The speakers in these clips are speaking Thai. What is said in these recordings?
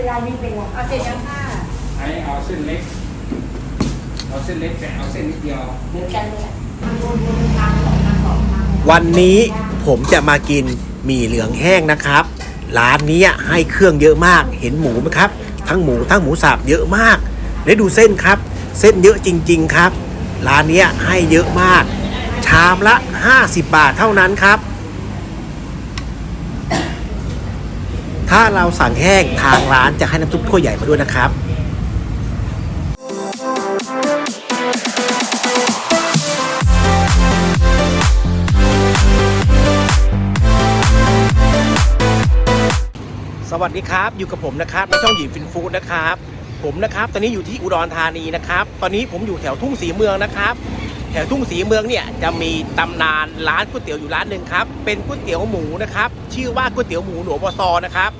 เป็นไรไม่เป็นไรเอาเสร็จยังค่ะไอ้เอาเส้นเล็ก เอาเส้นเล็กแต่เอาเส้นนิดเดียวเหมือนกันเลยมันวนๆทางสองทางสองทางวันนี้ผมจะมากินหมี่เหลืองแห้งนะครับ ร้านนี้ให้เครื่องเยอะมาก เห็นหมูไหมครับ ทั้งหมูทั้งหมูสับเยอะมากและดูเส้นครับ เส้นเยอะจริง ๆ ครับ ร้านนี้ให้เยอะมาก ชามละ 50 บาทเท่านั้นครับ ถ้าเราสั่งแห้งทางร้านจะให้น้ำซุปถ้วยใหญ่มาด้วยนะครับสวัสดีครับ อยู่กับผมนะครับในช่องหญิงฟินฟู้ดนะครับ ผมนะครับ ตอนนี้อยู่ที่อุดรธานีนะครับ ตอนนี้ผมอยู่แถวทุ่งสีเมืองนะครับ แถวทุ่งสีเมืองเนี่ยจะมีตำนานร้านก๋วยเตี๋ยวอยู่ร้านหนึ่งครับ เป็นก๋วยเตี๋ยวหมูนะครับ ชื่อว่าก๋วยเตี๋ยวหมูหนวบซอนะครับ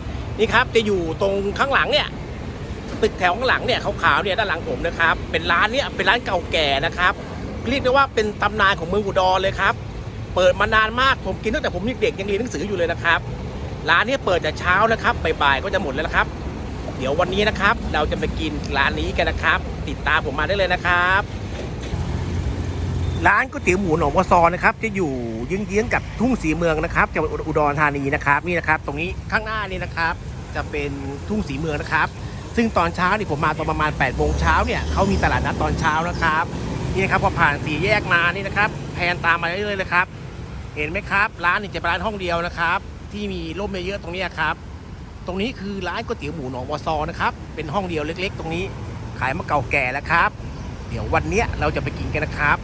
นี่ครับจะอยู่ตรงข้างหลังเนี่ยตึกแถวข้างหลังเนี่ยขาวๆเนี่ยด้านหลังผมนะครับ เป็นร้านเนี่ยเป็นร้านเก่าแก่นะครับเรียกได้ว่าเป็นตำนานของเมืองอุดรเลยครับ เปิดมานานมากผมกินตั้งแต่ผมเด็กๆยังเรียนหนังสืออยู่เลยนะครับ ร้านนี้เปิดแต่เช้านะครับบ่ายๆก็จะหมดแล้วนะครับ เดี๋ยววันนี้นะครับ เราจะไปกินร้านนี้กันนะครับ ติดตามผมมาได้เลยนะครับ ร้านก๋วยเตี๋ยวหมูหนองวัวซอนะครับ จะอยู่ยื้องๆกับทุ่งสีเมืองนะครับจังหวัดอุดรธานีนะครับ นี่นะครับ ตรงนี้ข้างหน้านี่นะครับ จะเป็นทุ่งสีเมืองนะครับ ซึ่งตอนเช้านี่ผมมาตอนประมาณ8ปดโมงเช้าเนี่ยเขามีตลาดนัดตอนเช้านะครับนี่นะครับพอผ่านสี่แยกมานี่นะครับแพนตามมาเรื่อยๆเลยครับ เห็นไหมครับ ร้านนี่จะเป็นร้านห้องเดียวนะครับ ที่มีร่มเยอะๆตรงนี้ครับ ตรงนี้คือร้านก๋วยเตี๋ยวหมูหนองวอซอนะครับเป็นห้องเดียวเล็ก ๆ ตรงนี้ขายมาเก่าแก่แล้วครับ เดี๋ยววันนี้เราจะไปกินกันนะครับ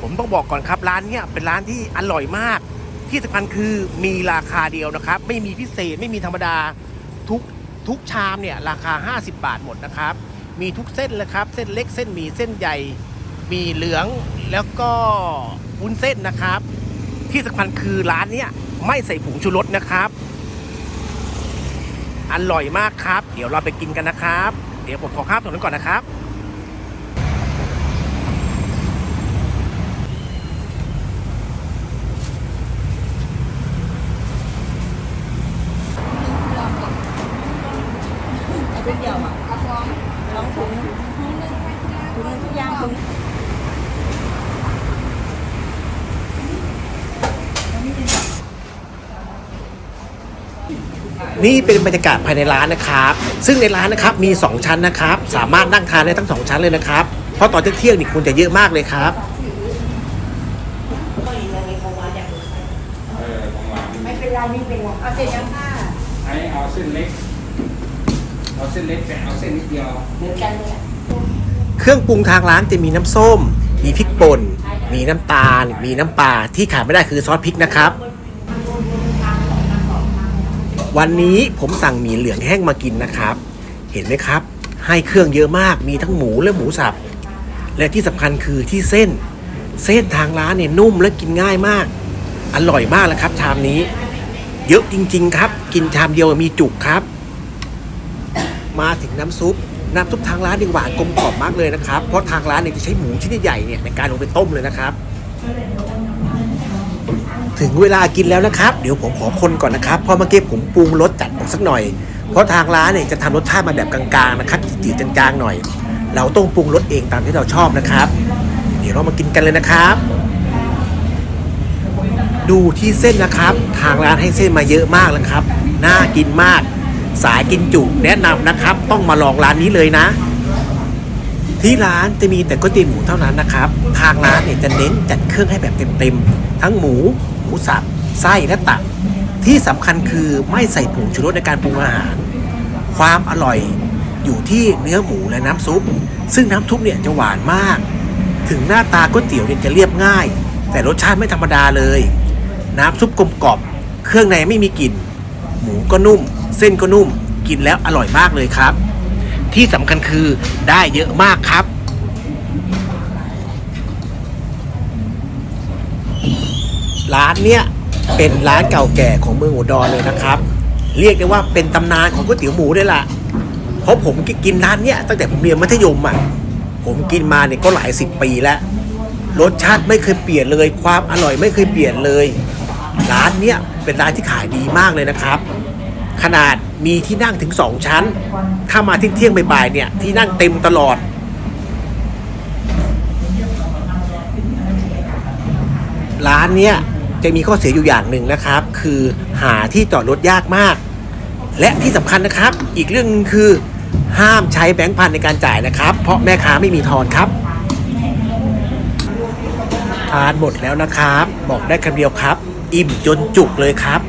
ผมต้องบอกก่อนครับร้านเนี้ยเป็นร้านที่อร่อยมาก ที่สำคัญคือมีราคาเดียวนะครับ ไม่มีพิเศษไม่มีธรรมดา ทุกทุกชามเนี่ยราคา 50 บาทหมดนะครับ มีทุกเส้นเลยครับ เส้นเล็กเส้นหมี่เส้นใหญ่มีเหลืองแล้วก็วุ้นเส้นนะครับ ที่สำคัญคือร้านเนี้ยไม่ใส่ผงชูรสนะครับ อร่อยมากครับ เดี๋ยวเราไปกินกันนะครับ เดี๋ยวผมขอข้ามตรงนั้นก่อนนะครับ เอาเป็นเดี่ยวอะลองถุงถุงหนึงถุงหนึงทุกอย่างถุง นี่เป็นบรรยากาศภายในร้านนะครับ ซึ่งในร้านนะครับมี 2 ชั้นนะครับ สามารถนั่งทานได้ทั้ง 2 ชั้นเลยนะครับ เพราะตอนเที่ยงๆนี่คนจะเยอะมากเลยครับ เออของหวานไม่เป็นไรไม่เป็นไรเอาเสร็จยังค่ะไอ้เอาเส้นเล็ก เอาเส้นเล็กแต่เอาเส้นนิดเดียวเหมือนกันเลยเครื่องปรุงทางร้านจะมีน้ำส้ม มีพริกป่น มีน้ำตาล มีน้ำปลาที่ขาดไม่ได้คือซอสพริกนะครับ มันวนๆทางสองทางสองทาง วันนี้ผมสั่งหมี่เหลืองแห้งมากินนะครับ เห็นไหมครับ ให้เครื่องเยอะมากมีทั้งหมูและหมูสับ และที่สำคัญคือที่เส้น เส้นทางร้านเนี่ยนุ่มและกินง่ายมาก อร่อยมากเลยครับชามนี้ เยอะจริง ๆ ครับ กินชามเดียวมีจุกครับ มาถึงน้ำซุปน้ำซุปทางร้านนี่หวานกลมกล่อมมากเลยนะครับ เพราะทางร้านเนี่ยจะใช้หมูชิ้นใหญ่เนี่ยในการลงไปต้มเลยนะครับ ถึงเวลากินแล้วนะครับ เดี๋ยวผมขอคนก่อนนะครับเพราะเมื่อกี้ผมปรุงรสจัดออกสักหน่อย เพราะทางร้านเนี่ยจะทำรสชาติมาแบบกลางๆนะครับจืดๆจางๆหน่อย เราต้องปรุงรสเองตามที่เราชอบนะครับ เดี๋ยวเรามากินกันเลยนะครับ ดูที่เส้นนะครับ ทางร้านให้เส้นมาเยอะมากแล้วครับ น่ากินมาก สายกินจุแนะนำนะครับ ต้องมาลองร้านนี้เลยนะที่ร้านจะมีแต่ก๋วยเตี๋ยวหมูเท่านั้นนะครับ ทางร้านเนี่ยจะเน้นจัดเครื่องให้แบบเต็มๆ ทั้งหมู มูสับไส้และตับที่สำคัญคือไม่ใส่ผงชูรสในการปรุงอาหาร ความอร่อยอยู่ที่เนื้อหมูและน้ำซุป ซึ่งน้ำซุปเนี่ยจะหวานมาก ถึงหน้าตาก๋วยเตี๋ยวเนี่ยจะเรียบง่าย แต่รสชาติไม่ธรรมดาเลย น้ำซุปกลมกล่อม เครื่องในไม่มีกลิ่น หมูก็นุ่ม เส้นก็นุ่ม กินแล้วอร่อยมากเลยครับ ที่สำคัญคือได้เยอะมากครับ ร้านเนี้ยเป็นร้านเก่าแก่ของเมืองอุดรเลยนะครับ เรียกได้ว่าเป็นตำนานของก๋วยเตี๋ยวหมูเลยล่ะเพราะผมกินร้านเนี้ยตั้งแต่ผมเรียนมัธยมอะผมกินมาเนี่ยก็หลายสิบปีแล้วรสชาติไม่เคยเปลี่ยนเลย ความอร่อยไม่เคยเปลี่ยนเลย ร้านเนี้ยเป็นร้านที่ขายดีมากเลยนะครับ ขนาดมีที่นั่งถึง2ชั้น ถ้ามาทเที่ยงบ่ายๆเนี่ยที่นั่งเต็มตลอด ร้านเนี้ย จะมีข้อเสียอยู่อย่างหนึ่งนะครับ คือหาที่จอดรถยากมาก และที่สำคัญนะครับ อีกเรื่องหนึงคือห้ามใช้แบงค์พันในการจ่ายนะครับ เพราะแม่ค้าไม่มีทอนครับทานหมดแล้วนะครับ บอกได้คำเดียวครับ อิ่มจนจุกเลยครับ